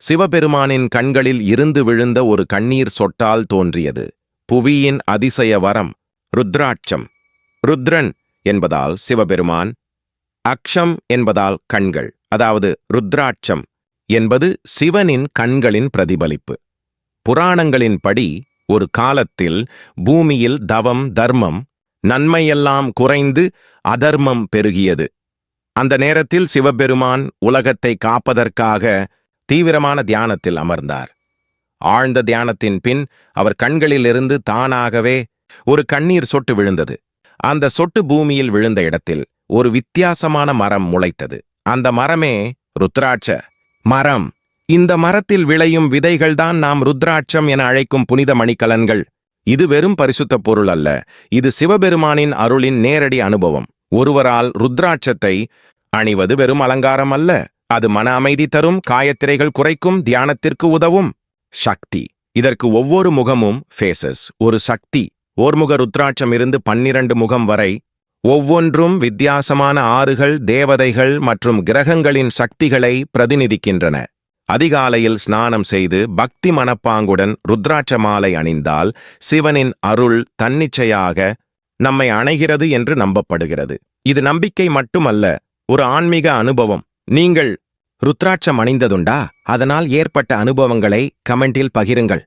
சிவபெருமானின் கண்களில் இருந்து விழுந்த ஒரு கண்ணீர் சொட்டால் தோன்றியது. புவியின் அதிசய வரம் ருத்ராட்சம். ருத்ரன் என்பதால் சிவபெருமான் அக்ஷம் என்பதால் கண்கள் அதாவது ருத்ராட்சம் என்பது சிவனின் கண்களின் பிரதிபலிப்பு. புராணங்களின்படி ஒரு காலத்தில் பூமியில் தவம் தர்மம் நன்மையெல்லாம் குறைந்து அதர்மம் பெருகியது. அந்த நேரத்தில் சிவபெருமான் உலகத்தை காப்பதற்காக தீவிரமான தியானத்தில் அமர்ந்தார். ஆழ்ந்த தியானத்தின் பின் அவர் கண்களிலிருந்து தானாகவே ஒரு கண்ணீர் சொட்டு விழுந்தது. அந்த சொட்டு பூமியில் விழுந்த இடத்தில் ஒரு வித்தியாசமான மரம் முளைத்தது. அந்த மரமே ருத்ராட்ச மரம். இந்த மரத்தில் விளையும் விதைகள்தான் நாம் ருத்ராட்சம் என அழைக்கும் புனித மணிக்கலன்கள். இது வெறும் பரிசுத்த பொருள் அல்ல. இது சிவபெருமானின் அருளின் நேரடி அனுபவம். ஒருவரால் ருத்ராட்சத்தை அணிவது வெறும் அலங்காரம் அல்ல. அது மன அமைதி தரும் காயத்திரைகள் குறைக்கும் தியானத்திற்கு உதவும் சக்தி. இதற்கு ஒவ்வொரு முகமும் ஃபேசஸ் ஒரு சக்தி. ஓர்முக ருத்ராட்சம் இருந்து பன்னிரண்டு முகம் வரை ஒவ்வொன்றும் வித்தியாசமான ஆறுகள் தேவதைகள் மற்றும் கிரகங்களின் சக்திகளை பிரதிநிதிக்கின்றன. அதிகாலையில் ஸ்நானம் செய்து பக்தி மனப்பாங்குடன் ருத்ராட்ச மாலை அணிந்தால் சிவனின் அருள் தன்னிச்சையாக நம்மை அணைகிறது என்று நம்பப்படுகிறது. இது நம்பிக்கை மட்டுமல்ல ஒரு ஆன்மீக அனுபவம். நீங்கள் ருத்ராட்சம் அணிந்ததுண்டா? அதனால் ஏற்பட்ட அனுபவங்களை கமெண்டில் பகிருங்கள்.